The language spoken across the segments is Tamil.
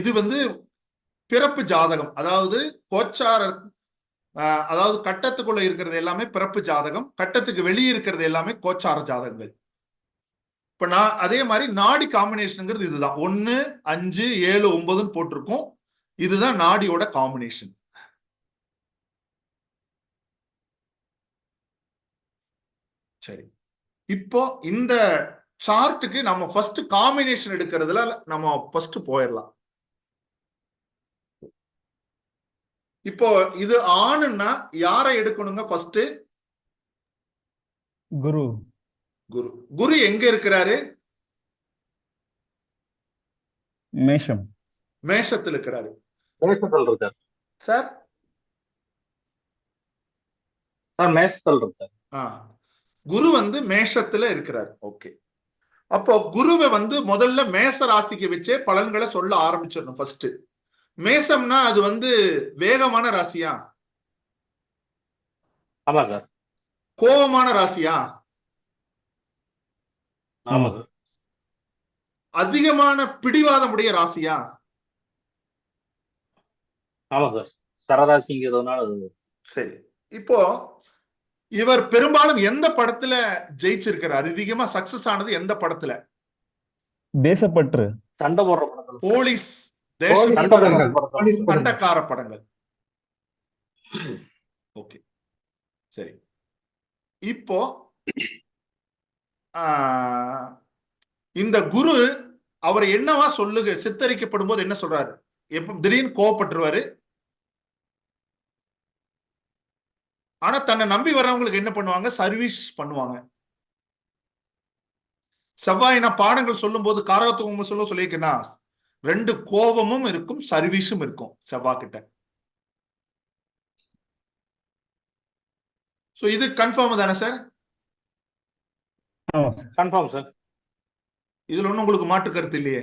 இது வந்து பிறப்பு ஜாதகம். அதாவது கோச்சார அதாவது கட்டத்துக்குள்ள இருக்கிறது எல்லாமே பிறப்பு ஜாதகம் கட்டத்துக்கு வெளியே இருக்கிறது எல்லாமே கோச்சார ஜாதகங்கள். இப்ப நான் அதே மாதிரி நாடி காம்பினேஷனுங்கிறது இதுதான். ஒன்னு அஞ்சு ஏழு ஒன்பதுன்னு போட்டிருக்கோம். இதுதான் நாடியோட காம்பினேஷன் சரி. இப்போ இந்த சார்ட்டுக்கு நம்ம ஃபர்ஸ்ட் காம்பினேஷன் எடுக்கிறதுல நம்ம ஃபர்ஸ்ட் போயிடலாம். இப்போ இது ஆணுன்னா யாரை எடுக்கணுங்க ஃபர்ஸ்ட் குரு. குரு. குரு எங்க இருக்கிறாரு? மேஷம். மேஷத்தில் இருக்கிறாரு. மேசத்தில் இருக்கார். சார் சார் மேசத்தில் இருக்கார். ஆ. குரு வந்து மேஷத்துல இருக்கிறார். ஓகே அப்போ குருவை வந்து முதல்ல மேச ராசிக்கு வச்சே பலன்களை சொல்ல ஆரம்பிச்சிடணும் ஃபர்ஸ்ட் மேசம்னா அது வந்து வேகமான ராசியா? ஆமா சார். கோபமான ராசியா? ஆமா சார். அதிகமான பிடிவாதமுடைய ராசியா? ஆமா சார். சரராசிங்கிறதுனால சரி. இப்போ இவர் பெரும்பாலும் எந்த படத்துல ஜெயிச்சிருக்கிறார்? அதிகமா சக்சஸ் ஆனது எந்த படத்துல? தேசப்பற்று சண்டை போடுற படத்துல. போலீஸ் போடுற படங்கள். ஓகே. சரி. இப்போ இந்த குரு அவர் என்னவா சொல்லுக சித்தரிக்கப்படும் போது என்ன சொல்றாரு? எப்ப திடீர்னு கோவப்பட்டுருவாரு. ஆனா தன்னை நம்பி வர்றவங்களுக்கு என்ன பண்ணுவாங்க? சர்வீஸ் பண்ணுவாங்க. செவ்வாய் நான் பாடங்கள் சொல்லும் போது காரகத்துவம் சொல்ல சொல்லியிருக்கேன்னா ரெண்டு கோபமும் இருக்கும் சர்வீஸும் இருக்கும் செவ்வாய் கிட்ட சோ இது கன்ஃபார்ம் தானே சார் கன்ஃபார்ம் சார் இதுல ஒண்ணும் உங்களுக்கு மாற்று கருத்து இல்லையே?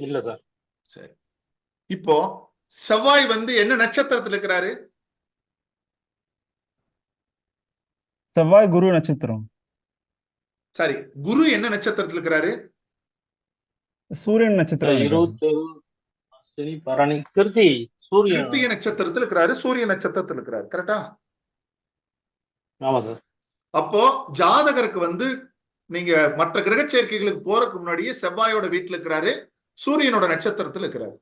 இல்ல சார் சரி. இப்போ செவ்வாய் வந்து என்ன நட்சத்திரத்துல இருக்கிறாரு? செவ்வாய் குரு நட்சத்திரம். சரி குரு என்ன நட்சத்திரத்துல இருக்கிறாரு? சூரியன் நட்சத்திரம். இருபத்தி சரி பரணி. திருச்சி சூரியன். கிருத்திக நட்சத்திரத்துல இருக்கிறாரு சூரிய நட்சத்திரத்துல இருக்கிறாரு கரெக்டா ஆமா சார். அப்போ ஜாதகருக்கு வந்து நீங்க மற்ற கிரக சேர்க்கைகளுக்கு போறதுக்கு முன்னாடியே செவ்வாயோட வீட்டுல இருக்கிறாரு சூரியனோட நட்சத்திரத்துல இருக்கிறாரு.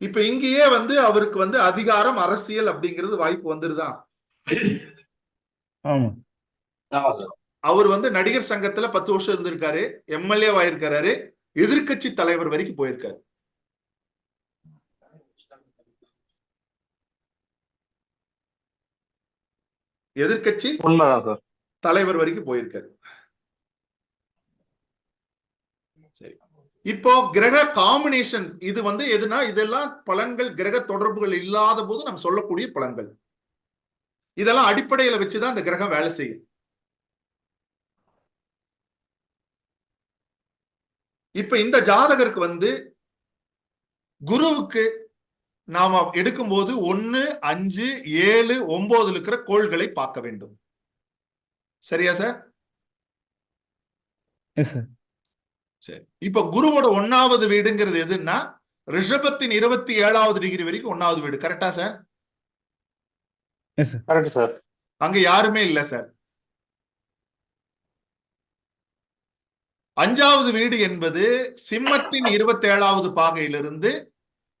இப்ப இங்கேயே வந்து அவருக்கு வந்து அதிகாரம் அரசியல் அப்படிங்கிறது வாய்ப்பு வந்துருதா? ஆமா. அவர் வந்து நடிகர் சங்கத்துல பத்து வருஷம் இருந்திருக்காரு எம்எல்ஏ ஆயிருக்காரு எதிர்க்கட்சி தலைவர் வரைக்கும் போயிருக்காரு. சார். தலைவர் வரைக்கும் போயிருக்காரு. இப்போ கிரக காம்பினேஷன் இது வந்து எதுனா இதெல்லாம் பலன்கள் கிரக தொடர்புகள் இல்லாத போது நம்ம சொல்லக்கூடிய பலன்கள். இதெல்லாம் அடிப்படையில வச்சுதான் இந்த கிரகம் வேலை செய்யும். இப்ப இந்த ஜாதகருக்கு வந்து குருவுக்கு நாம எடுக்கும்போது ஒன்னு அஞ்சு ஏழு ஒன்பதுல இருக்கிற கோள்களை பார்க்க வேண்டும். சரியா சார்? எஸ் சார் சரி. இப்ப குருவோட ஒன்னாவது வீடுங்கிறது எதுன்னா ரிஷபத்தின் இருபத்தி ஏழாவது டிகிரி வரைக்கும் ஒன்னாவது வீடு. கரெக்டா sir? Yes sir correct sir அங்க யாருமே இல்ல சார். அஞ்சாவது வீடு என்பது சிம்மத்தின் இருபத்தி ஏழாவது பாகையிலிருந்து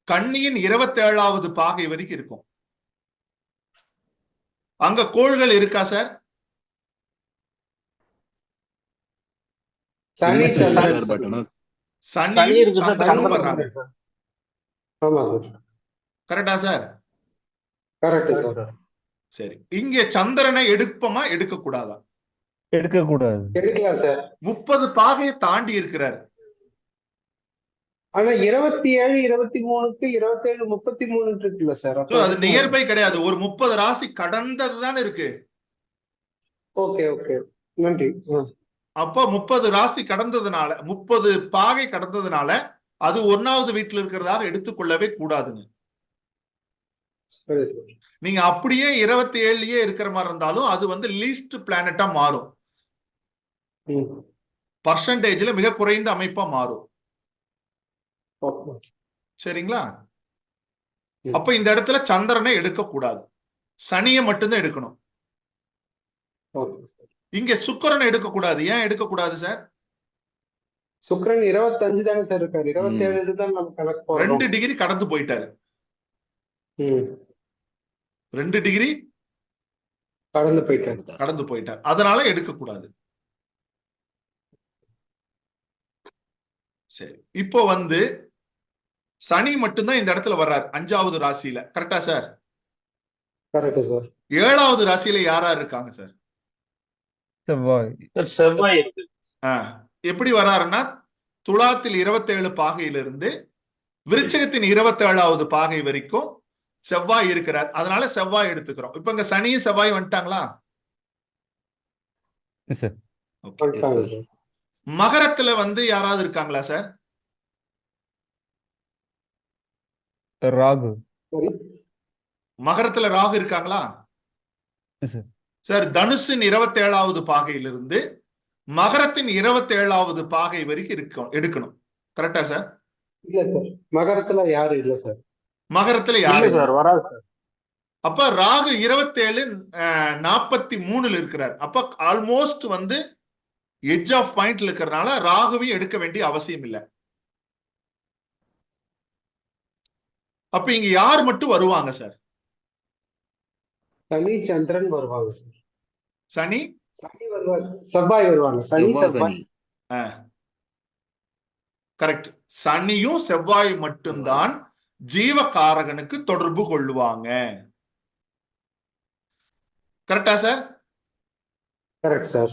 கன்னியின் இருபத்தி ஏழாவது பாகை வரைக்கும் இருக்கும். அங்க கோள்கள் இருக்கா சார்? Correct sir? சரி. இங்க சந்திரனை எடுப்போமா எடுக்க கூடாதா எடுக்க கூடாது. எடுக்கலாம் சார். முப்பது பாகையை தாண்டி இருக்கிறார். ஆனா இருபத்தி ஏழு இருபத்தி மூணுக்கு இருபத்தி ஏழு முப்பத்தி மூணு இருக்குல்ல சார். அது நியர்பை கிடையாது. ஒரு முப்பது ராசி கடந்தது தானே இருக்கு. Okay okay. நன்றி. அப்போ முப்பது ராசி கடந்ததுனால முப்பது பாகை கடந்ததுனால அது ஒன்னாவது வீட்டுல இருக்கிறதாக எடுத்துக்கொள்ளவே கூடாதுங்க. நீங்க அப்படியே இருபத்தி ஏழுலயே இருக்கிற மாதிரி இருந்தாலும் அது வந்து லீஸ்ட் பிளானட்டா மாறும். பர்சன்டேஜ்ல மிக குறைந்த அமைப்பா மாறும். சரிங்களா. அப்ப இந்த இடத்துல சந்திரனை எடுக்க கூடாது சனியை மட்டும்தான் எடுக்கணும். இங்க சுக்கிரனை எடுக்க கூடாது ஏன் எடுக்க கூடாது சார்? சுக்கிரன் இருபத்தஞ்சு தானே சார் இருக்காரு. இருபத்தி ஏழு தான் நம்ம கணக்கு போடுறோம் ரெண்டு டிகிரி கடந்து போயிட்டாரு. ரெண்டு டிகிரி கடந்து போயிட்டாரு. கடந்து போயிட்டார். அதனால எடுக்க கூடாது சரி. இப்போ வந்து சனி மட்டும்தான் இந்த இடத்துல வர்றார் அஞ்சாவது ராசியில. கரெக்டா சார் கரெக்ட் சார் ஏழாவது ராசியில யாரா இருக்காங்க சார் செவ்வாய். செவ்வாய் எப்படி வராருன்னா துலாத்தில் இருபத்தேழு பாகையிலிருந்து விருச்சகத்தின் இருபத்தேழாவது பாகை வரைக்கும் செவ்வாய் இருக்கிறார். அதனால செவ்வாய் எடுத்துக்கிறோம். இப்ப இங்க சனியும் செவ்வாய் வந்துட்டாங்களா? மகரத்துல வந்து யாராவது இருக்காங்களா சார் ராகு. சரி மகரத்துல ராகு இருக்காங்களா? எஸ் சார் சார் தனுஷின் இருபத்தேழாவது பாகையிலிருந்து மகரத்தின் இருபத்தேழாவது பாகை வரைக்கும் இருக்கும் எடுக்கணும். கரெக்டா சார் இல்ல சார் மகரத்துல யாரும் இல்ல சார் மகரத்துல இல்ல யாரு சார் வராது சார் அப்ப ராகு இருபத்தேழு நாற்பத்தி மூணுல இருக்கிறார். அப்ப ஆல்மோஸ்ட் வந்து எட்ஜ் ஆஃப் பாயிண்ட்ல இருக்கிறதுனால ராகுவையும் எடுக்க வேண்டிய அவசியம் இல்லை. அப்ப இங்க யார் மட்டும் வருவாங்க சார் சனி சந்திரன் வருவாங்க சார் சனி? சனி வருவாங்க செவ்வாய் வருவாங்க. சனி செவ்வாய் கரெக்ட் சனியும் செவ்வாய் மட்டும்தான் ஜீவகாரகனுக்கு தொடர்பு கொள்ளுவாங்க. கரெக்டா சார் கரெக்ட் சார்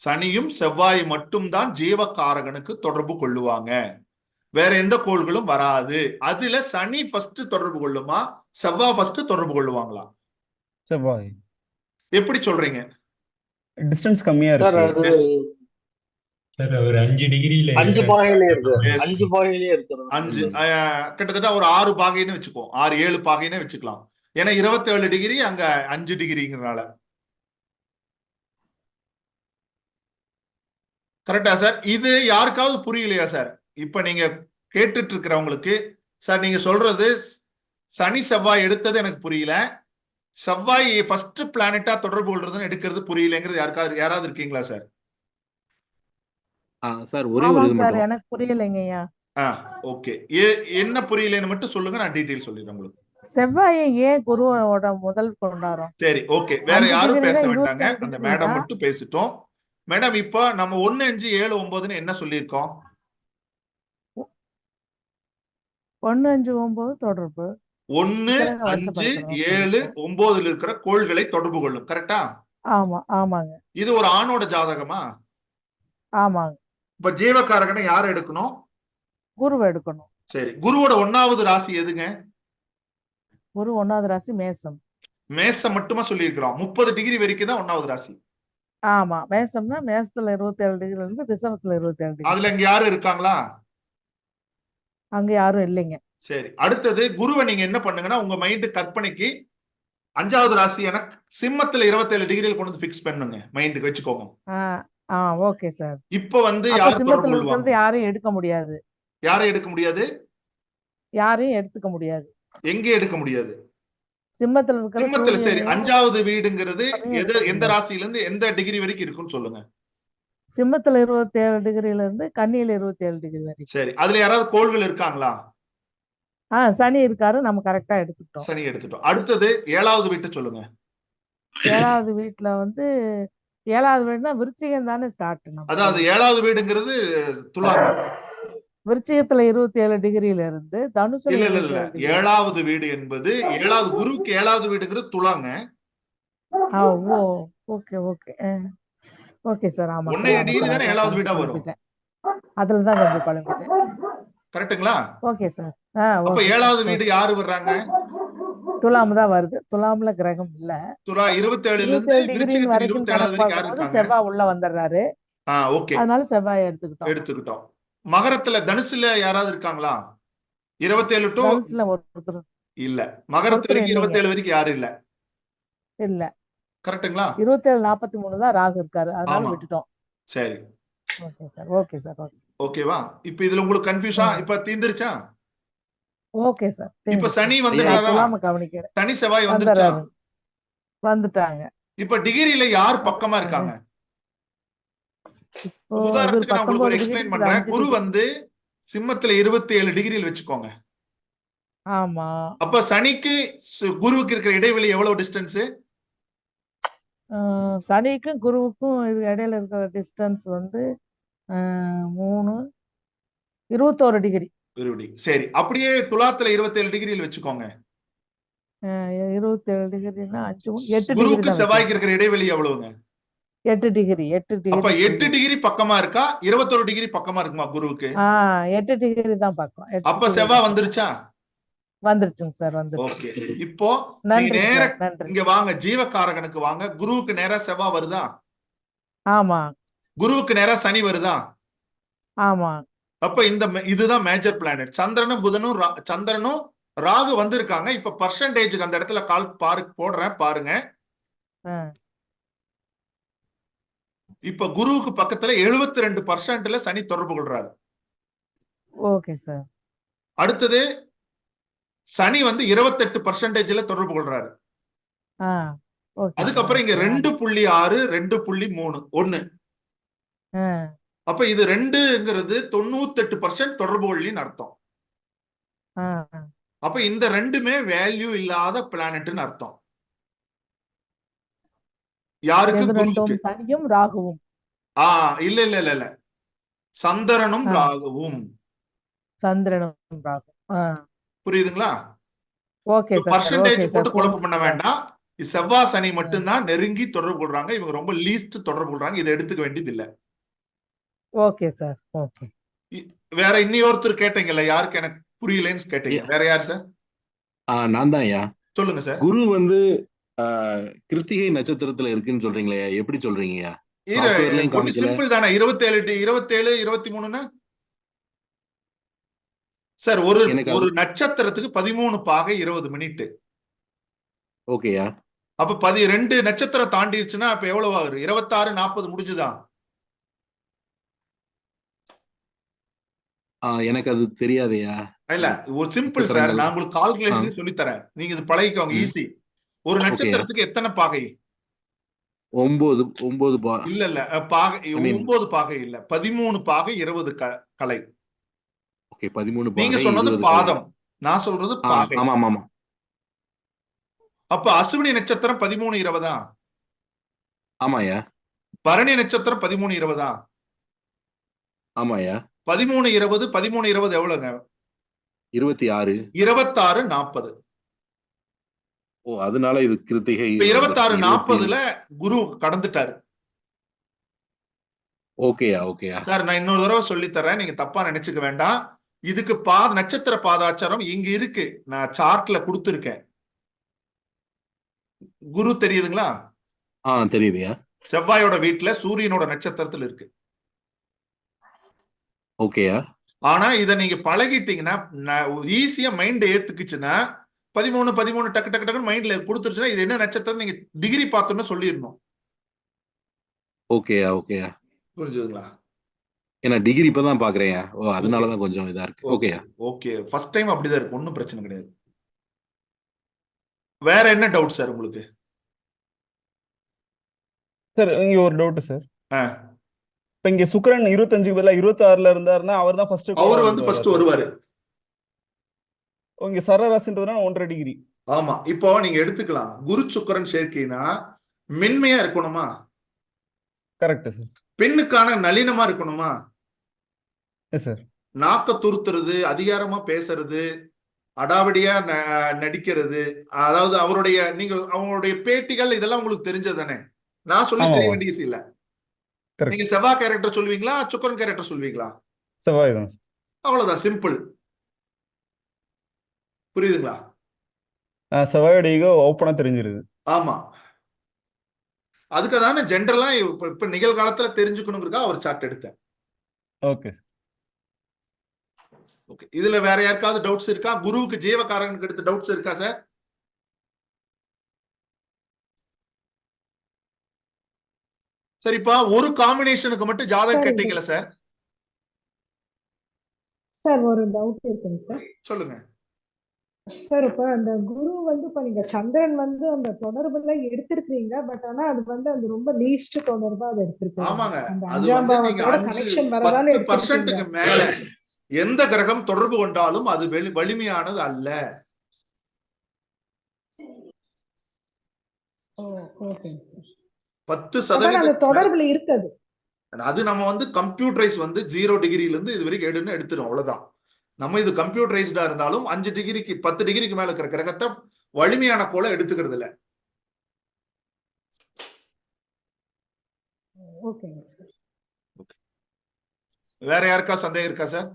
சனியும் செவ்வாய் மட்டும்தான் ஜீவகாரகனுக்கு தொடர்பு கொள்ளுவாங்க. வேற எந்த கோள்களும் வராது. அதுல சனி ஃபர்ஸ்ட் தொடர்பு கொள்ளுமா? செவ்வாய் ஃபர்ஸ்ட் தொடர்பு கொள்ளுவாங்களா? செவ்வாய். எப்படி சொல்றீங்க? டிஸ்டன்ஸ் கம்மியா இருக்கு. ஒரு அஞ்சு டிகிரியில அஞ்சு பாகையிலே. அஞ்சு பாகையிலே கிட்டத்தட்ட ஒரு ஆறு பாகைன்னு வச்சுக்கோ ஆறு ஏழு பாகைன்னு வச்சுக்கலாம். ஏன்னா இருபத்தேழு டிகிரி அங்க அஞ்சு டிகிரிங்கிறனால கரெக்டா சார் இது யாருக்காவது புரியலையா சார் இப்ப நீங்க கேட்டுட்டு இருக்கிறவங்களுக்கு சார் நீங்க சொல்றது சனி செவ்வாய் எடுத்தது எனக்கு புரியல. செவ்வாய் ஃபர்ஸ்ட் பிளானட்டா தொடர்பு கொள்றதுன்னு எடுக்கிறது புரியலங்கிறது யாருக்காவது யாராவது இருக்கீங்களா சார் சார் ஒரே ஒரு எனக்கு புரியலைங்கய்யா ஆ ஓகே. என்ன புரியலன்னு மட்டும் சொல்லுங்க நான் டீட்டெயில் சொல்லிடுறேன் உங்களுக்கு. செவ்வாயை ஏன் குருவோட முதல் கொண்டாடுறோம் சரி ஓகே. வேற யாரும் பேச வேண்டாங்க. அந்த மேடம். மட்டும் பேசிட்டோம். மேடம் இப்போ நம்ம ஒன்னு அஞ்சு ஏழு ஒன்பதுன்னு என்ன சொல்லியிருக்கோம்? ஒண்ணு அஞ்சு ஒன்பது தொடர்பு. ஒன்னு அஞ்சு. ஏழு ஒன்பதுல இருக்கிற கோள்களை தொடர்பு கொள்ளும். கரெக்டா? ஆமா ஆமாங்க. இது ஒரு ஆணோட ஜாதகமா? ஆமாங்க. இப்ப ஜீவகாரகனை யார் எடுக்கணும்? குருவை எடுக்கணும். சரி. குருவோட ஒன்னாவது ராசி எதுங்க? குரு ஒன்னாவது ராசி மேசம். மேசம் மட்டுமா சொல்லியிருக்கிறோம். முப்பது டிகிரி வரைக்கும் தான் ஒன்னாவது ராசி. ஆமா மேசம்னா மேசத்துல இருபத்தி ஏழு டிகிரில இருந்து ரிசவத்துல இருபத்தி ஏழு டிகிரி அதுல இங்க யாரும் இருக்காங்களா? அங்க யாரும் இல்லைங்க. சரி அடுத்தது குருவை நீங்க என்ன பண்ணுங்கன்னா உங்க மைண்ட் கற்பனைக்கு அஞ்சாவது ராசி என சிம்மத்துல இருபத்தேழு டிகிரியில் கொண்டு வந்து ஃபிக்ஸ் பண்ணுங்க மைண்டுக்கு வச்சுக்கோங்க. ஆ ஓகே சார் இப்ப வந்து அப்ப யார் தொடர்பு சிம்மத்துல இருக்கிறது யாரையும் எடுக்க முடியாது. யாரை எடுக்க முடியாது? யாரையும் எடுத்துக்க முடியாது. எங்க எடுக்க முடியாது? சிம்மத்துல இருக்கிற சிம்மத்துல சரி அஞ்சாவது வீடுங்கிறது எது எந்த. ராசியில இருந்து எந்த டிகிரி வரைக்கும் இருக்குன்னு சொல்லுங்க. சிம்மத்துல இருபத்தி ஏழு டிகிரில இருந்து கன்னியில இருபத்தி ஏழு டிகிரி வரைக்கும். சரி அதுல யாராவது கோள்கள் இருக்காங்களா? ஆ சனி இருக்காரு நம்ம கரெக்டா எடுத்துக்கிட்டோம். சனி எடுத்துட்டோம். அடுத்தது ஏழாவது வீட்டை சொல்லுங்க. ஏழாவது வீட்ல வந்து ஏழாவது வீடுனா விருச்சிகம் தானே ஸ்டார்ட் அதாவது ஏழாவது வீடுங்கிறது துலாம் விருச்சிகத்துல இருபத்தி ஏழு டிகிரில இருந்து தனுசுல இல்ல இல்ல இல்ல. ஏழாவது வீடு என்பது ஏழாவது குருவுக்கு ஏழாவது வீடுங்கிறது துலாங்க. ஓ ஓகே ஓகே. Okay sir. ஆமா. ஏழாவது வீடா வரும்? அதுல தான் கொஞ்சம் குழம்பிட்டேன் கரெக்ட்டுங்களா? Okay sir. அப்ப ஏழாவது வீடு யாரு வர்றாங்க? துலாம் தான் வருது. துலாம்ல கிரகம் இல்ல. துலா இருபத்தி ஏழுல இருந்து செவ்வாய் உள்ள வந்துடுறாரு அதனால செவ்வாய் எடுத்துக்கிட்டோம். எடுத்துக்கிட்டோம். மகரத்துல தனுசுல யாராவது இருக்காங்களா? இருபத்தேழு டு இல்ல. மகரத்து ஒருத்தர் வரைக்கும். இருபத்தேழு வரைக்கும் யாரும் இல்ல. இல்ல. கரெக்ட்டுங்களா இருபத்தி ஏழு நாற்பத்தி மூணு தான் ராகு இருக்காரு. அதனால. விட்டுட்டோம். சரி. Okay sir. Okay sir. Okay. ஓகேவா? இப்ப இதுல உங்களுக்கு கன்ஃபியூஷா. இப்ப தீந்துருச்சா? Okay sir. இப்ப சனி கவனிக்கிறேன். சனி செவ்வாய் வந்துட்டாங்க. இப்ப டிகிரியில யார் பக்கமா இருக்காங்க? உதாரணத்துக்கு நான் உங்களுக்கு ஒரு எக்ஸ்பிளைன் பண்றேன். குரு வந்து சிம்மத்துல இருபத்தி ஏழு டிகிரியில் வச்சுக்கோங்க. ஆமா. அப்ப சனிக்கு குருவுக்கு இருக்கிற இடைவெளி எவ்வளவு டிஸ்டன்ஸ் சனிக்கும் குருவுக்கும் இது இடையில இருக்கிற டிஸ்டன்ஸ் வந்து மூணு இருபத்தோரு டிகிரி. சரி. அப்படியே துலாத்துல இருபத்தி ஏழு டிகிரியில் வச்சுக்கோங்க. இருபத்தேழு டிகிரினா அஞ்சு எட்டு குருவுக்கு செவ்வாய்க்கு. இருக்கிற இடைவெளி எவ்வளவுங்க? எட்டு டிகிரி எட்டு டிகிரி எட்டு டிகிரி பக்கமா இருக்கா? இருபத்தொரு டிகிரி பக்கமா இருக்குமா குருவுக்கு? எட்டு டிகிரி தான் பார்க்கும் எட்டு அப்ப செவ்வாய் வந்துருச்சா? வந்துருச்சுங்க சார் வந்துருச்சு. ஓகே. இப்போ நேர இங்க வாங்க ஜீவகாரகனுக்கு வாங்க. குருவுக்கு நேரா செவ்வாய் வருதா? ஆமா. குருவுக்கு நேரா சனி வருதா? ஆமா. அப்ப இந்த இதுதான் மேஜர் பிளானட் சந்திரனும் புதனும் சந்திரனும் ராகு வந்திருக்காங்க. இப்ப பர்சன்டேஜுக்கு அந்த இடத்துல கால் பாரு போடுறேன் பாருங்க. இப்ப குருவுக்கு பக்கத்துல 72% ரெண்டு பர்சன்ட்ல சனி தொடர்பு கொள்றாரு. ஓகே சார் அடுத்தது சனி வந்து இருபத்தெட்டு பர்சன்டேஜ்ல தொடர்பு கொள்றாரு. அதுக்கப்புறம் இங்க ரெண்டு புள்ளி ஆறு ரெண்டு புள்ளி மூணு ஒண்ணு. அப்ப இது ரெண்டுங்கிறது தொண்ணூத்தெட்டு பர்சன்ட் தொடர்பு கொள்ளின்னு அர்த்தம். அப்ப இந்த ரெண்டுமே வேல்யூ இல்லாத பிளானட்னு அர்த்தம். யாருக்கு சனியும் ராகுவும். ஆ இல்ல இல்ல இல்ல இல்ல. சந்திரனும். ராகுவும். சந்திரனும் ராகு ஆ. புரியுதுங்களா? ஓகே பர்சன்டேஜ் போட்டு குழப்பம் பண்ண வேண்டாம். செவ்வாய் சனி மட்டும்தான் நெருங்கி தொடர்பு கொள்றாங்க. இவங்க ரொம்ப லீஸ்ட் தொடர்பு கொள்றாங்க. இதை எடுத்துக்க வேண்டியது இல்ல. Okay sir okay. வேற இன்னொருத்தர் கேட்டீங்கல்ல யாருக்கு எனக்கு புரியலன்னு கேட்டீங்க. வேற யார் சார்? ஆ நான் தான் ஐயா. சொல்லுங்க சார். குரு வந்து கிருத்திகை நட்சத்திரத்துல இருக்குன்னு சொல்றீங்களே எப்படி காமிக்கல. சிம்பிள் தானே. இருபத்தேழு இருபத்தேழு இருபத்தி மூணுன்னா சார் ஒரு ஒரு நட்சத்திரத்துக்கு பதிமூணு பாகை இருபது மினிட் ஓகேயா அப்ப பதி ரெண்டு நட்சத்திரம் தாண்டிடுச்சுன்னா அப்ப எவ்வளவு ஆகுது? இருபத்தாறு நாற்பது முடிஞ்சுதா? ஆ, எனக்கு அது தெரியாதையா இல்ல ஒரு சிம்பிள் சார். நான் உங்களுக்கு கால்குலேஷன் சொல்லி தரேன் நீங்க இது பழகிக்கோங்க. ஈஸி ஒரு நட்சத்திரத்துக்கு எத்தனை பாகை? ஒன்பது ஒன்பது பா இல்ல இல்ல. பாகை ஒன்பது பாகை இல்ல. பதிமூணு பாகை இருபது கலை. ஓகே பதிமூணு நீங்க பாகை, சொன்னது பாதம். நான் சொல்றது பாகை. ஆமா ஆமா அப்ப அசுவினி நட்சத்திரம் பதிமூணு இருபதா? ஆமாயா பரணி நட்சத்திரம் பதிமூணு இருபதா? ஆமாயா பதிமூணு இருபது பதிமூணு இருபது எவ்வளவுங்க இருபத்தி ஆறு. இருபத்தாறு நாற்பது. ஓ அதனால இது கிருத்திகை இருபத்தாறு இருபத்தி- நாற்பதுல குரு கடந்துட்டாரு. ஓகேயா ஓகேயா. சார் நான் இன்னொரு தடவை சொல்லி தரேன் நீங்க தப்பா நினைச்சுக்க வேண்டாம். இதுக்கு பா நட்சத்திர பாதாச்சாரம் இங்க இருக்கு. நான் சார்ட்ல கொடுத்துருக்கேன். குரு தெரியுதுங்களா? ஆ தெரியுதுயா. செவ்வாயோட வீட்டுல சூரியனோட நட்சத்திரத்துல இருக்கு. ஓகேயா. ஆனா இத நீங்க பழகிட்டீங்கன்னா ஈஸியா மைண்ட் ஏத்துக்குச்சுன்னா பதிமூணு பதிமூணு டக்கு டக்கு டக்குன்னு மைண்ட்ல கொடுத்துருச்சுன்னா இது என்ன நட்சத்திரம் நீங்க டிகிரி பார்த்தோன்னு சொல்லிடணும். ஓகேயா ஓகேயா. புரிஞ்சுதுங்களா? ஏன்னா டிகிரி இப்பதான் பாக்குறேன் ஓ அதனாலதான் கொஞ்சம் இதா இருக்கு. ஓகேயா? ஓகே. ஃபர்ஸ்ட் டைம் அப்படிதான் இருக்கு. ஒன்றும் பிரச்சனை கிடையாது. வேற என்ன டவுட் சார் உங்களுக்கு? சார் இங்க ஒரு டவுட் சார் ஆ. இப்ப இங்க சுக்கிரன் இருபத்தஞ்சுக்கு பதிலா இருபத்தி ஆறுல இருந்தாருன்னா அவர் தான் ஃபர்ஸ்ட் அவர் வந்து ஃபர்ஸ்ட் வருவாரு. இங்க சரராசின்றதுனால ஒன்றரை டிகிரி ஆமா இப்போ நீங்க எடுத்துக்கலாம். குரு சுக்கரன் சேர்க்கைனா மென்மையா இருக்கணுமா? கரெக்ட் சார் பெண்ணுக்கான நளினமா இருக்கணுமா? சார் நாக்க துருத்துறது அதிகாரமா பேசுறது அடாவடியா நடிக்கிறது அதாவது அவருடைய நீங்க அவங்களுடைய பேட்டிகள் இதெல்லாம் உங்களுக்கு தெரிஞ்சது தானே? நான் சொல்லி. தெரிய வேண்டிய இல்ல. நீங்க செவ்வாய் கேரக்டர் சொல்லுவீங்களா சுக்கரன் கேரக்டர் சொல்லுவீங்களா? செவ்வாய் தான் அவ்வளவுதான் சிம்பிள் புரியுதுங்களா? செவ்வாயோட ஈகோ ஓப்பனா தெரிஞ்சிருது. ஆமா. அதுக்கு தானே ஜென்ரலா இப்ப இப்ப நிகழ்காலத்துல தெரிஞ்சுக்கணுங்கிறக்கா ஒரு சார்ட் எடுத்தேன். ஓகே ஓகே இதுல வேற யாருக்காவது டவுட்ஸ் இருக்கா? குருவுக்கு ஜீவகாரகனுக்கு எடுத்த டவுட்ஸ் இருக்கா சார் சரிப்பா ஒரு காம்பினேஷனுக்கு மட்டும் ஜாதகம். கேட்டீங்களா சார் சார் ஒரு டவுட் இருக்குங்க சார் சொல்லுங்க. சார் இப்ப அந்த குரு வந்து இப்ப நீங்க சந்திரன் வந்து அந்த தொடர்புல எடுத்திருக்கீங்க பட் ஆனா அது வந்து அது ரொம்ப லீஸ்ட் தொடர்பா அதை எடுத்திருக்கீங்க ஆமாங்க. அஞ்சாம் பாவத்தோட கனெக்ஷன் வரதால பர்சன்ட்டுக்கு மேல எந்த கிரகம் தொடர்பு கொண்டாலும் அது வெளி வலிமையானது அல்ல. பத்து சதவீதம் தொடர்புல இருக்குது. அது நம்ம வந்து கம்ப்யூட்டரைஸ் வந்து ஜீரோ டிகிரில இருந்து இது வரைக்கும் எடுன்னு எடுத்துரும் அவ்வளவுதான். நம்ம இது கம்ப்யூட்டரைஸ்டா இருந்தாலும் அஞ்சு டிகிரிக்கு பத்து டிகிரிக்கு மேல இருக்கிற கிரகத்தை வலிமையான கோளை எடுத்துக்கிறது இல்ல. ஓகேங்க சார் வேற யாருக்கா சந்தேகம் இருக்கா சார்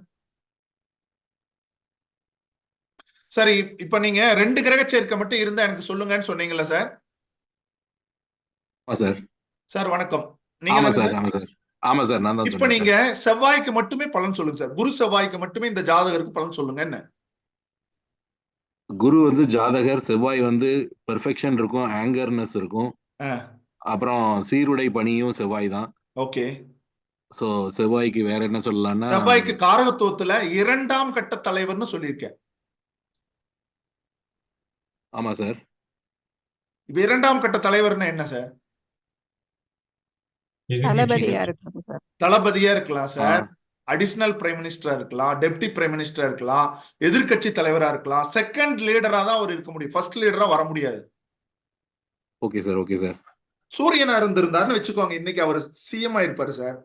சரி இப்ப நீங்க ரெண்டு கிரக சேர்க்கை மட்டும் இருந்தா எனக்கு சொல்லுங்கன்னு சொன்னீங்கல்ல சார் ஆமா சார் சார் வணக்கம். நீங்க சார்? ஆமா சார் நான் இப்ப நீங்க. செவ்வாய்க்கு மட்டுமே பலன் சொல்லுங்க சார். குரு செவ்வாய்க்கு மட்டுமே இந்த ஜாதகருக்கு பலன் சொல்லுங்க என்ன? குரு வந்து ஜாதகர் செவ்வாய் வந்து பெர்ஃபெக்ஷன் இருக்கும் ஆங்கர்னஸ் இருக்கும். அப்புறம் சீருடை பணியும் செவ்வாய் தான். ஓகே. சோ செவ்வாய்க்கு வேற என்ன சொல்லலாம்னா செவ்வாய்க்கு காரகத்துவத்துல இரண்டாம் கட்ட தலைவர்னு சொல்லியிருக்கேன். ஆமா சார். இப்ப இரண்டாம் கட்ட தலைவர்னா என்ன சார்? தளபதியா இருக்கலாம் சார். அடிஷனல் பிரைம் மினிஸ்டரா இருக்கலாம் டெப்டி பிரைம் மினிஸ்டரா இருக்கலாம் எதிர்க்கட்சி தலைவரா இருக்கலாம். செகண்ட் லீடரா தான் அவர் இருக்க முடியும். ஃபர்ஸ்ட் லீடரா வர முடியாது. Okay sir okay sir. சூரியனா இருந்திருந்தாருன்னு வச்சுக்கோங்க இன்னைக்கு அவர் சிஎம் ஆயிருப்பாரு சார்.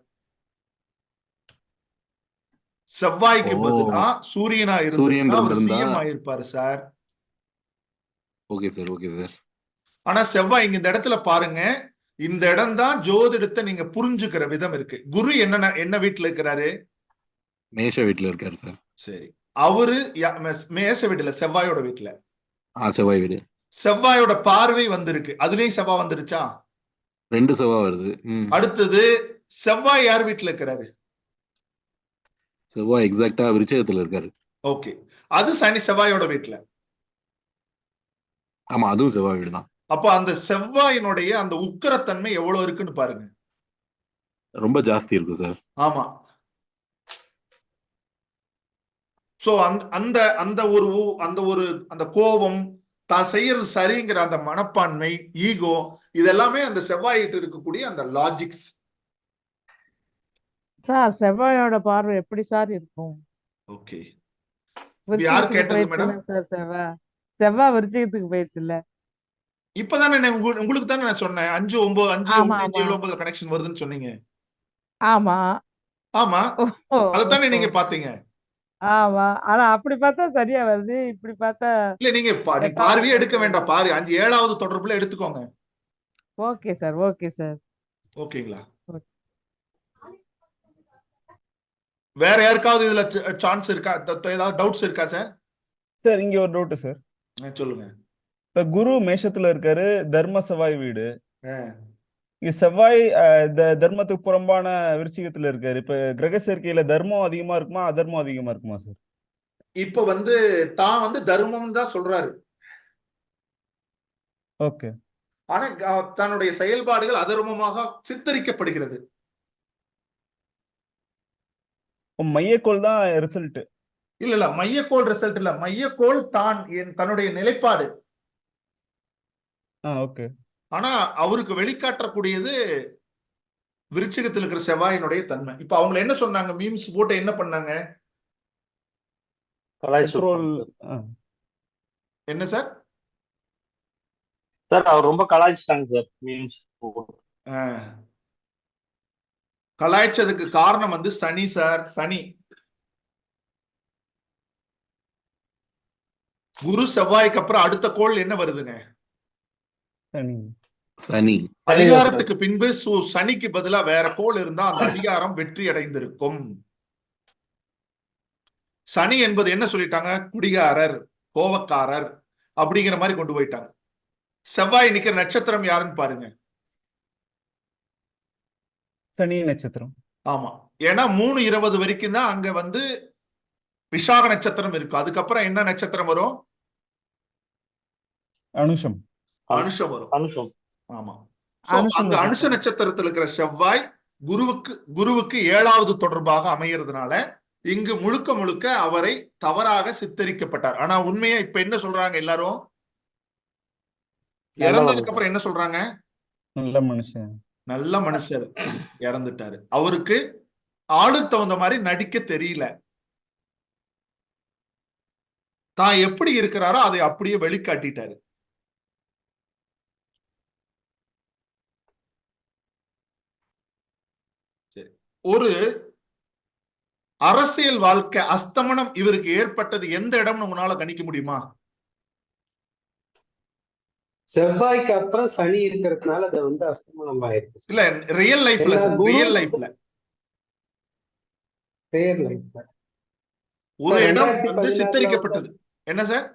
செவ்வாய்க்கு. பதிலா சூரியனா சூரியன் இருந்திருந்தா அவர் CM ஆயிருப்பாரு sir. Okay sir okay sir. ஆனா செவ்வாய் இங்க இந்த இடத்துல பாருங்க இந்த இடம் தான் ஜோதிடத்தை நீங்க புரிஞ்சுக்கிற விதம் இருக்கு. குரு என்ன என்ன வீட்டுல இருக்கிறாரு? மேஷ வீட்டுல இருக்காரு சார். சரி. அவரு மேச வீட்டுல செவ்வாயோட வீட்டுல செவ்வாய் வீடு. செவ்வாயோட பார்வை வந்திருக்கு. அதுலயும் செவ்வாய் வந்துருச்சா? ரெண்டு செவ்வாய் வருது. அடுத்தது செவ்வாய் யார் வீட்டுல இருக்கிறாரு? செவ்வாய் எக்ஸாக்டா விருச்சகத்துல இருக்காரு. ஓகே. அது சனி செவ்வாயோட வீட்டுல ஆமா அதுவும் செவ்வாய் வீடு தான் அப்போ அந்த செவ்வாயினுடைய அந்த உக்கிரத்தன்மை எவ்வளவு இருக்குன்னு பாருங்க. ரொம்ப ஜாஸ்தி இருக்கும் சார். ஆமா. சோ அந்த அந்த அந்த ஒரு அந்த ஒரு அந்த கோபம் தான் செய்யறது சரிங்கிற அந்த மனப்பான்மை ஈகோ இதெல்லாமே அந்த செவ்வாயிட்டு இருக்கக்கூடிய அந்த லாஜிக்ஸ் சார் செவ்வாயோட பார்வை எப்படி சார் இருக்கும்? ஓகே யார் கேட்டது மேடம்? சார் செவ்வாய்? செவ்வாய் விருச்சிகத்துக்கு போயிடுச்சுல்ல. இப்பதானே உங்களுக்கு தானே நான் சொன்னேன். அஞ்சு ஒன்பது அஞ்சு ஆமா. ஏழு ஒன்பது கனெக்ஷன் வருதுன்னு சொன்னீங்க. ஆமா. ஆமா. அதைத்தானே நீங்க. பாத்தீங்க ஆமா. ஆனா அப்படி பார்த்தா சரியா வருது. இப்படி பார்த்தா இல்ல நீங்க பார்வையே எடுக்க. வேண்டாம். பாரு அஞ்சு ஏழாவது தொடர்புல எடுத்துக்கோங்க. Okay sir. Okay sir. ஓகேங்களா. வேற யாருக்காவது இதுல சான்ஸ் இருக்கா? ஏதாவது டவுட்ஸ் இருக்கா சார் சார் இங்க ஒரு டவுட் சார் சொல்லுங்க. இப்ப குரு மேஷத்துல இருக்காரு தர்ம செவ்வாய் வீடு. செவ்வாய் அஹ், த- தர்மத்துக்கு புறம்பான விருச்சிகத்துல இருக்காரு. இப்ப கிரக சேர்க்கையில தர்மம் அதிகமா இருக்குமா அதர்மம் அதிகமா இருக்குமா சார்? இப்ப வந்து தான் வந்து தர்மம் தான் சொல்றாரு. ஓகே. ஆனா தன்னுடைய செயல்பாடுகள் அதர்மமாக சித்தரிக்கப்படுகிறது. மையக்கோள் தான் ரிசல்ட் இல்ல இல்ல மையக்கோள் ரிசல்ட் இல்ல. மையக்கோள் தான் என் தன்னுடைய நிலைப்பாடு. ஆனா அவருக்கு வெளிக்காட்டக்கூடியது விருச்சிகத்தில் இருக்கிற செவ்வாயினுடைய தன்மை. இப்ப அவங்க என்ன சொன்னாங்க? மீம்ஸ் போட்டு என்ன பண்ணாங்க. என்ன சார்? சார் அவர் ரொம்ப கலாய்ச்சிட்டாங்க சார் மீன்ஸ் அஹ், கலாய்ச்சதுக்கு காரணம் வந்து சனி சார் சனி. குரு செவ்வாய்க்கு அப்புறம் அடுத்த கோள் என்ன வருதுங்க? சனி. சனி. அதிகாரத்துக்கு பின்பு சு- சனிக்கு பதிலா வேற கோள் இருந்தா அந்த அதிகாரம் வெற்றி அடைந்திருக்கும் சனி என்பது என்ன சொல்லிட்டாங்க? குடிகாரர் கோவக்காரர் அப்படிங்கிற மாதிரி கொண்டு போயிட்டாங்க. செவ்வாய் நிக்கிற நட்சத்திரம் யாருன்னு பாருங்க. சனி நட்சத்திரம். ஆமா. ஏன்னா மூணு இருபது வரைக்கும் தான் அங்க வந்து விசாக நட்சத்திரம் இருக்கு. அதுக்கப்புறம் என்ன நட்சத்திரம் வரும்? அனுஷம். அனுஷம் வரும். அனுஷம். ஆமா. அந்த அனுஷ. நட்சத்திரத்தில் இருக்கிற செவ்வாய் குருவுக்கு குருவுக்கு ஏழாவது தொடர்பாக அமையறதுனால இங்கு முழுக்க முழுக்க அவரை தவறாக சித்தரிக்கப்பட்டார். ஆனா உண்மையா இப்ப என்ன சொல்றாங்க எல்லாரும்? இறந்ததுக்கு அப்புறம் என்ன சொல்றாங்க? நல்ல மனுஷன். நல்ல மனுஷர். இறந்துட்டாரு. அவருக்கு ஆளுக்கு தகுந்த மாதிரி நடிக்க தெரியல. தான் எப்படி இருக்கிறாரோ அதை அப்படியே வெளிக்காட்டிட்டாரு சரி ஒரு அரசியல் வாழ்க்கை அஸ்தமனம் இவருக்கு ஏற்பட்டது எந்த இடம்னு உங்களால கணிக்க முடியுமா? செவ்வாய்க்கு அப்புறம் சனி இருக்கிறதுனால அது வந்து அஸ்தமனம் ஆயிருக்கு இல்ல ரியல் லைஃப்ல ரியல் லைஃப்ல பேர் லைஃப்ல ஒரு இடம் வந்து சித்தரிக்கப்பட்டது. என்ன சார்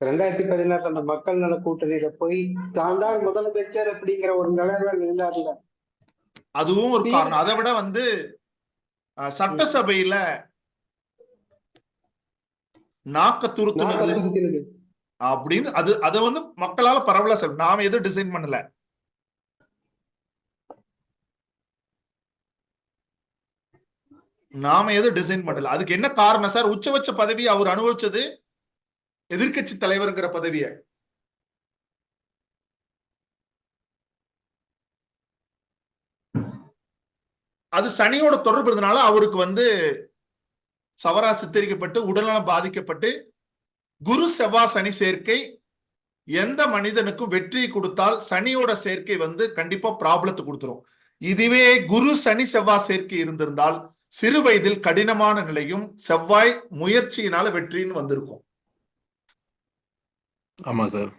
ரெண்டாயிரத்தி பதினாறுல அந்த மக்கள் நல கூட்டணியில போய் தான் தான் முதலமைச்சர் அப்படிங்கிற ஒரு நிலையில நின்றார்ல அதுவும் ஒரு காரணம். அதை விட வந்து சட்டசபையில நாக்க துருத்துனது அப்படின்னு அது அதை வந்து மக்களால பரவலா சொல் நாம எதுவும் டிசைன் பண்ணல. நாம எதுவும் டிசைன் பண்ணல. அதுக்கு என்ன காரணம் சார்? உச்சபட்ச பதவி அவர் அனுபவிச்சது எதிர்க்கட்சி தலைவர்ங்கிற பதவியை. அது சனியோட தொடர்பு இருந்தனால அவருக்கு வந்து சவரா சித்தரிக்கப்பட்டு உடல்நலம் பாதிக்கப்பட்டு குரு செவ்வாய் சனி சேர்க்கை எந்த மனிதனுக்கும் வெற்றி கொடுத்தால் சனியோட சேர்க்கை வந்து கண்டிப்பா ப்ராப்ளத்தை கொடுத்துரும். இதுவே குரு சனி செவ்வாய் சேர்க்கை இருந்திருந்தால் சிறு வயதில் கடினமான நிலையும் செவ்வாய் முயற்சியினால வெற்றின்னு வந்திருக்கும். ஆமா சார்.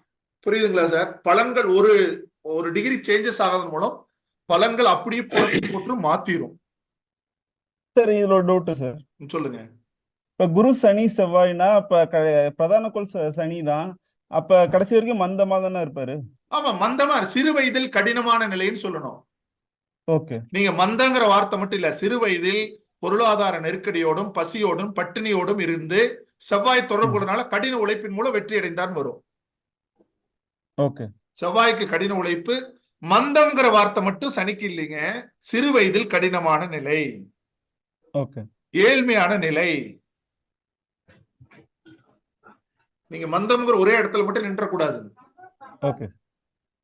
புரியுதுங்களா சார்? பலன்கள் ஒரு ஒரு டிகிரி சேஞ்சஸ் ஆகிறதன் மூலம் பலன்கள் அப்படியே போட்டு மாத்திரும். சார் இதுல ஒரு டவுட் சார் சொல்லுங்க. இப்ப குரு சனி செவ்வாய்னா அப்ப பிரதான கோள் ச- சனி தான் அப்ப கடைசி வரைக்கும் மந்தமா தானே இருப்பாரு? ஆமா மந்தமா சிறு வயதில் கடினமான நிலைன்னு சொல்லணும். ஓகே. நீங்க மந்தங்கிற வார்த்தை மட்டும் இல்ல சிறு வயதில் பொருளாதார நெருக்கடியோடும் பசியோடும் பட்டினியோடும் இருந்து செவ்வாய் தொடர்புனால கடின உழைப்பின் மூலம் வெற்றி அடைந்தான் வரும். ஓகே. செவ்வாய்க்கு கடின உழைப்பு மந்தம்ங்கிற வார்த்தை மட்டும் சனிக்கு இல்லைங்க. சிறு வயதில் கடினமான நிலை. ஓகே. ஏழ்மையான நிலை. நீங்க மந்தம்ங்கிற ஒரே இடத்துல மட்டும் நின்றக்கூடாது. ஓகே.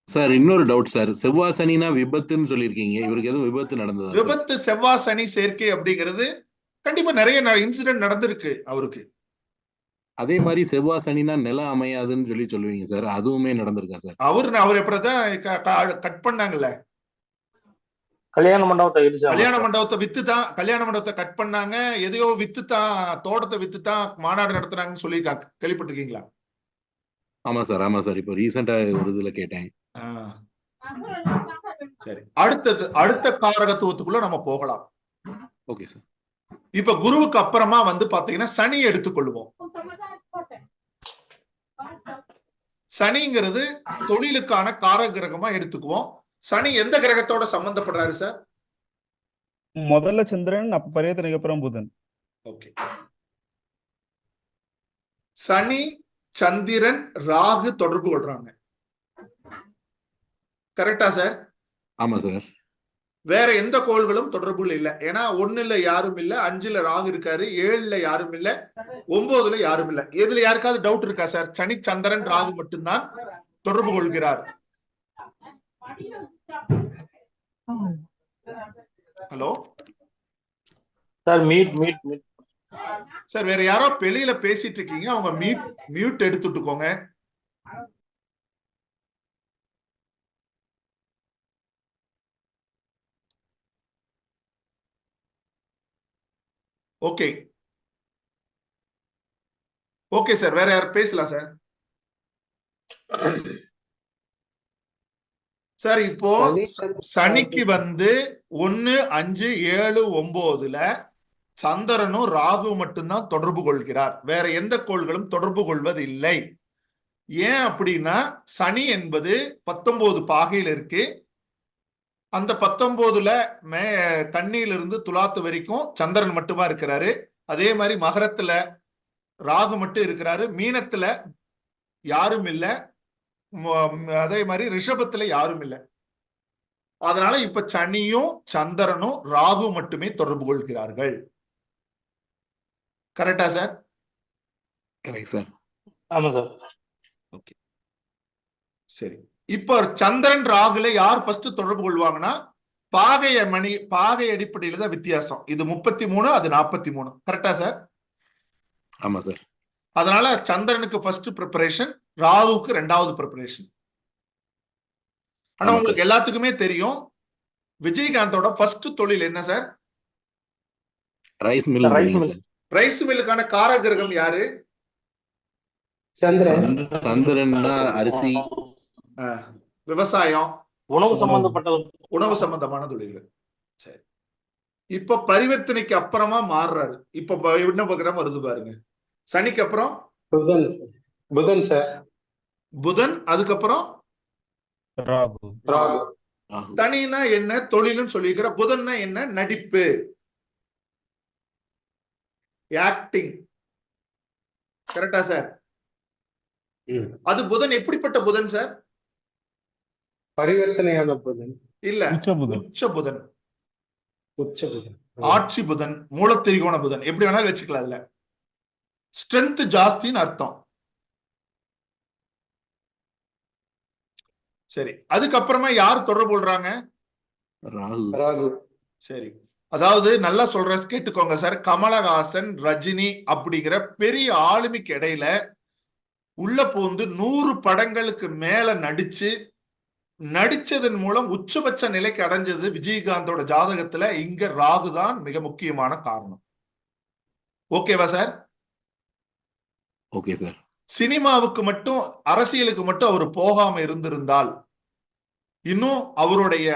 சார் இன்னொரு டவுட் சார். செவ்வாய் சனினா விபத்துன்னு சொல்லியிருக்கீங்க. இவருக்கு எதுவும் விபத்து நடந்ததா? விபத்து செவ்வாய் சனி சேர்க்கை அப்படிங்கிறது கண்டிப்பா நிறைய இன்சிடென்ட் நடந்திருக்கு அவருக்கு. அதே மாதிரி செவ்வாய் சனினா நிலம் அமையாதுன்னு சொல்லி சொல்லுவீங்க சார். அதுவுமே நடந்திருக்கா சார்? அவர் அவர் எப்படிதான் கட் பண்ணாங்கல்ல? கல்யாண மண்டபத்தை கல்யாண மண்டபத்தை வித்து தான் கல்யாண மண்டபத்தை கட் பண்ணாங்க. எதையோ வித்து தான் தோட்டத்தை வித்து தான் மாநாடு நடத்துனாங்கன்னு சொல்லியிருக்காங்க கேள்விப்பட்டிருக்கீங்களா? ஆமா சார் ஆமா சார். இப்போ ரீசெண்டா ஒரு இதுல கேட்டேன். சரி. அடுத்தது அடுத்த காரகத்துவத்துக்குள்ள நம்ம போகலாம். Okay sir. இப்ப குருவுக்கு அப்புறமா வந்து பாத்தீங்கன்னா சனி எடுத்துக்கொள்வோம். சனிங்கிறது தொழிலுக்கான காரக கிரகமா எடுத்துக்குவோம். சனி எந்த கிரகத்தோட சம்பந்தப்படுறாரு சார்? முதல்ல சந்திரன் அப்ப பரிவர்த்தனைக்கு அப்புறம் புதன். ஓகே. சனி சந்திரன் ராகு தொடர்பு கொள்றாங்க. கரெக்டா சார்? ஆமா சார். வேற எந்த கோள்களும் தொடர்புல இல்ல. ஏன்னா ஒண்ணுல யாரும் இல்ல அஞ்சுல ராகு இருக்காரு ஏழுல யாரும் இல்ல ஒன்பதுல யாரும் இல்ல. இதுல யாருக்காவது டவுட் இருக்கா சார் சனி சந்திரன் ராகு மட்டும்தான் தொடர்பு கொள்கிறார். Hello sir meet meet meet sir வேற யாரோ வெளியில பேசிட்டு இருக்கீங்க. அவங்க மியூட் மியூட் எடுத்துட்டுக்கோங்க. ஓகே ஓகே சார் வேற யார் பேசலாம் சார் சார் இப்போ சனிக்கு வந்து ஒன்னு அஞ்சு ஏழு ஒன்பதுல சந்திரனும் ராகு மட்டும்தான் தொடர்பு கொள்கிறார். வேற எந்த கோள்களும் தொடர்பு கொள்வது இல்லை ஏன் அப்படின்னா சனி என்பது பத்தொன்பது பாகையில் இருக்கு. அந்த பத்தொன்பதுல மே கன்னியிலிருந்து துலாத்து வரைக்கும் சந்திரன் மட்டுமா இருக்கிறாரு. அதே மாதிரி மகரத்துல ராகு மட்டும் இருக்கிறாரு. மீனத்துல யாரும் இல்ல. ம- அதே மாதிரி ரிஷபத்துல யாரும் இல்லை. அதனால இப்ப சனியும் சந்திரனும் ராகு மட்டுமே தொடர்பு கொள்கிறார்கள். கரெக்டா சார்? Correct sir. ஆமா சார். சரி. இப்போ சந்திரன் ராகுல யார் ஃபர்ஸ்ட் தொடர்பு கொள்வாங்கன்னா பாகைய மணி பாகை அடிப்படையில தான் வித்தியாசம். இது முப்பத்தி மூணு அது நாற்பத்தி மூணு. கரெக்டா சார் ஆமா சார் அதனால சந்திரனுக்கு ஃபர்ஸ்ட் ப்ரிப்பரேஷன் ராகுக்கு ரெண்டாவது ப்ரிப்பரேஷன் ஆனா உங்களுக்கு எல்லாத்துக்குமே தெரியும் விஜயகாந்தோட ஃபர்ஸ்ட் தொழில் என்ன சார் ரைஸ் மில் ரைஸ் மில்லுக்கான காரகிரகம் யாரு? சந்திரன். அரிசி. விவசாயம் உணவு சம்பந்தப்பட்டது உணவு சம்பந்தமான தொழில்கள். சரி. இப்ப பரிவர்த்தனைக்கு அப்புறமா மாறுறாரு. இப்ப என்ன பகிரம் வருது பாருங்க. சனிக்கு அப்புறம்? புதன் சார் புதன் சார். புதன் அதுக்கப்புறம்? ராகு. ராகு. ராகு. தனினா என்ன? தொழில்னு சொல்லிக்கிற புதன்னா என்ன? நடிப்பு. ஆக்டிங். கரெக்டா சார். அது புதன் எப்படிப்பட்ட புதன் சார்? பரிவர்த்தனையான புதன். இல்ல உச்ச புதன் உச்ச புதன் உச்ச புதன் ஆட்சி புதன் மூலத்திரிகோண புதன். எப்படி வேணாலும் வச்சுக்கலாம் அதுல. ஸ்ட்ரென்த் ஜாஸ்தின்னு அர்த்தம். சரி அதுக்கப்புறமா யார் தொடர்பு கொள்றாங்க? ராகு. ராகு. சரி. அதாவது நல்லா சொல்ற கேட்டுக்கோங்க சார். கமலஹாசன் ரஜினி அப்படிங்கிற பெரிய ஆளுமைக்கு இடையில உள்ள பூந்து நூறு படங்களுக்கு மேல நடிச்சு நடிச்சதன் மூலம் உச்சபட்ச நிலைக்கு அடைஞ்சது விஜயகாந்தோட ஜாதகத்துல இங்க ராகு தான் மிக முக்கியமான காரணம். ஓகேவா சார்? Okay sir. சினிமாவுக்கு மட்டும் அரசியலுக்கு மட்டும் அவர் போகாம இருந்திருந்தால் இன்னும் அவருடைய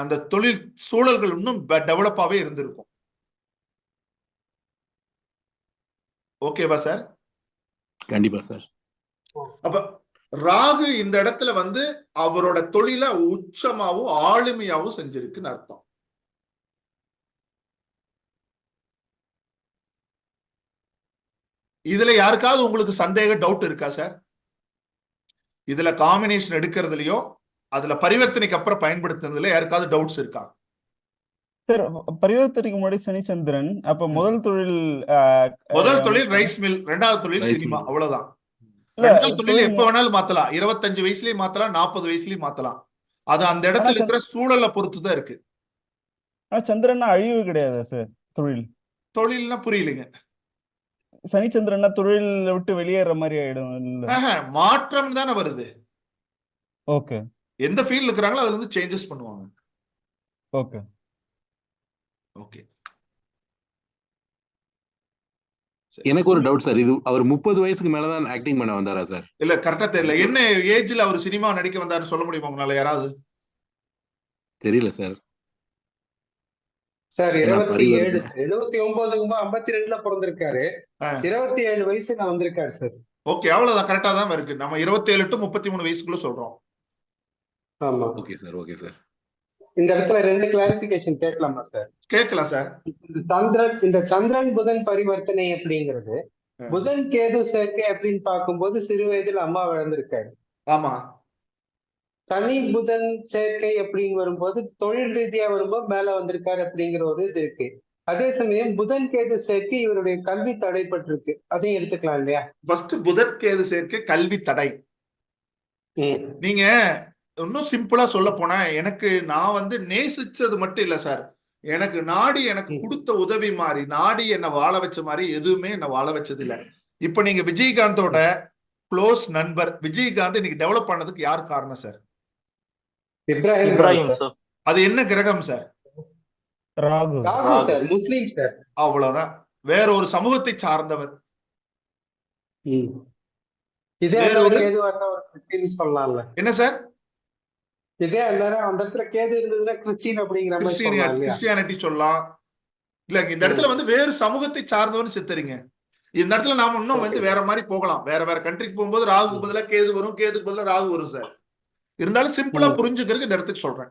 அந்த தொழில் சூழல்கள் இன்னும் டெவலப்பாவே இருந்திருக்கும். ஓகேவா சார்? கண்டிப்பா சார். அப்ப ராகு இந்த இடத்துல வந்து அவரோட தொழிலை உச்சமாவும் ஆளுமையாவும் செஞ்சிருக்குன்னு அர்த்தம். இதுல யாருக்காவது உங்களுக்கு சந்தேக டவுட் இருக்கா சார் இதுல காம்பினேஷன் எடுக்கிறதுலயோ அதுல பரிவர்த்தனைக்கு அப்புறம் பயன்படுத்துறதுல யாருக்காவது டவுட்ஸ் இருக்கா? சார் பரிவர்த்தனைக்கு முன்னாடி சனி சந்திரன் அப்ப முதல் தொழில் ஆஹ், முதல் தொழில் ரைஸ் மில் ரெண்டாவது தொழில் சினிமா. அவ்வளவுதான். தொழில் எப்ப வேணாலும் மாத்தலாம். இருபத்தஞ்சு வயசுலயும் மாத்தலாம் நாற்பது வயசுலயும் மாத்தலாம். அது அந்த இடத்துல இருக்கிற சூழலை பொறுத்து தான் இருக்கு சந்திரன்னா அழிவு கிடையாதா சார் தொழில். தொழில்னா புரியலைங்க. சனி சந்திரன்னா தொழில் விட்டு வெளியேற மாதிரி ஆயிடும் மாற்றம் தானே வருது. ஓகே. எந்த ஃபீல்ட் இருக்கிறாங்களோ அதுல இருந்து சேஞ்சஸ் பண்ணுவாங்க. ஓகே. ஓகே. எனக்கு ஒரு டவுட் சார் இது அவர் முப்பது வயசுக்கு மேலதான் ஆக்டிங் பண்ண வந்தாரா சார் இல்ல கரெக்டா தெரியல. என்ன ஏஜ்ல அவர் சினிமா நடிக்க வந்தாருன்னு சொல்ல முடியுமா உங்களால? யாராவது? தெரியல சார் சார் இருபத்தி ஏழு. எழுபத்தி ஒன்பதுக்கு ஐம்பத்தி ரெண்டுல பிறந்திருக்காரு. இருபத்தி ஏழு வயசுல வந்திருக்காரு சார் ஓகே அவ்வளவுதான். கரெக்டா தான் இருக்கு. நம்ம இருபத்தேழு டு முப்பத்தி மூணு வயசுக்குள்ள சொல்றோம். ஆமா. ஓகே சார் ஓகே சார் இந்த இடத்துல ரெண்டு கிளாரிபிகேஷன் கேட்கலாமா சார் கேட்கலாம் சார் இந்த சந்திரன் இந்த சந்திரன் புதன் பரிவர்த்தனை அப்படிங்கிறது. புதன் கேது சேர்க்கை அப்படின்னு பார்க்கும்போது சிறு வயதில் அம்மா வளர்ந்திருக்காரு. ஆமா. தனி புதன் சேர்க்கை அப்படின்னு வரும்போது தொழில் ரீதியா வரும்போது மேல வந்திருக்காரு அப்படிங்கிற ஒரு இது இருக்கு. அதே சமயம் புதன் கேது சேர்க்கை இவருடைய கல்வி தடைப்பட்டிருக்கு. அதையும் எடுத்துக்கலாம் இல்லையா? ஃபர்ஸ்ட் புதன் கேது சேர்க்கை கல்வி தடை. நீங்க இன்னும் சிம்பிளா சொல்ல போனா எனக்கு நான் வந்து நேசிச்சது மட்டும் இல்ல சார். எனக்கு நாடி எனக்கு. கொடுத்த உதவி மாதிரி நாடி என்னை வாழ வச்ச மாதிரி எதுவுமே என்னை வாழ வச்சது இல்ல. இப்ப நீங்க விஜயகாந்தோட க்ளோஸ் நண்பர் விஜயகாந்த் இன்னைக்கு டெவலப் பண்ணதுக்கு யார் காரணம் சார்? அது என்ன கிரகம் sir? Rahu. Rahu sir Muslim sir. அவ்வளவுதான். வேற ஒரு சமூகத்தை சார்ந்தவர். என்ன சார்? இதே எல்லாரும் அந்த இடத்துல கேது இருந்ததுன்னா கிறிஸ்டின் அப்படிங்கிற மாதிரி சொல்லலாம் கிறிஸ்டியானிட்டி சொல்லலாம். இல்ல இந்த இடத்துல வந்து வேறு சமூகத்தை சார்ந்தவர்னு சித்தரிங்க. இந்த இடத்துல நாம இன்னும் வந்து வேற மாதிரி போகலாம். வேற வேற கண்ட்ரிக்கு போகும்போது ராகுக்கு பதிலா கேது வரும். கேதுக்கு பதிலா ராகு வரும் சார் இருந்தாலும் சிம்பிளா. புரிஞ்சுக்கிறதுக்கு இந்த இடத்துக்கு சொல்றேன்.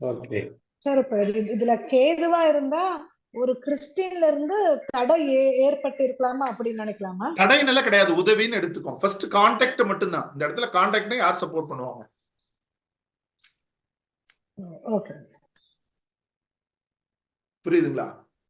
ஓகே சார் இப்ப இது- இதுல கேதுவா இருந்தா ஒரு கிறிஸ்டின்ல இருந்து தடை ஏற்பட்டு இருக்கலாமா அப்படின்னு நினைக்கலாமா? தடையினெல்லாம் கிடையாது. உதவின்னு எடுத்துக்கோங்க. ஃபர்ஸ்ட் கான்டாக்ட் மட்டும்தான். இந்த இடத்துல கான்டாக்ட்னா யார் சப்போர்ட் பண்ணுவாங்க? புரியுதுங்களா?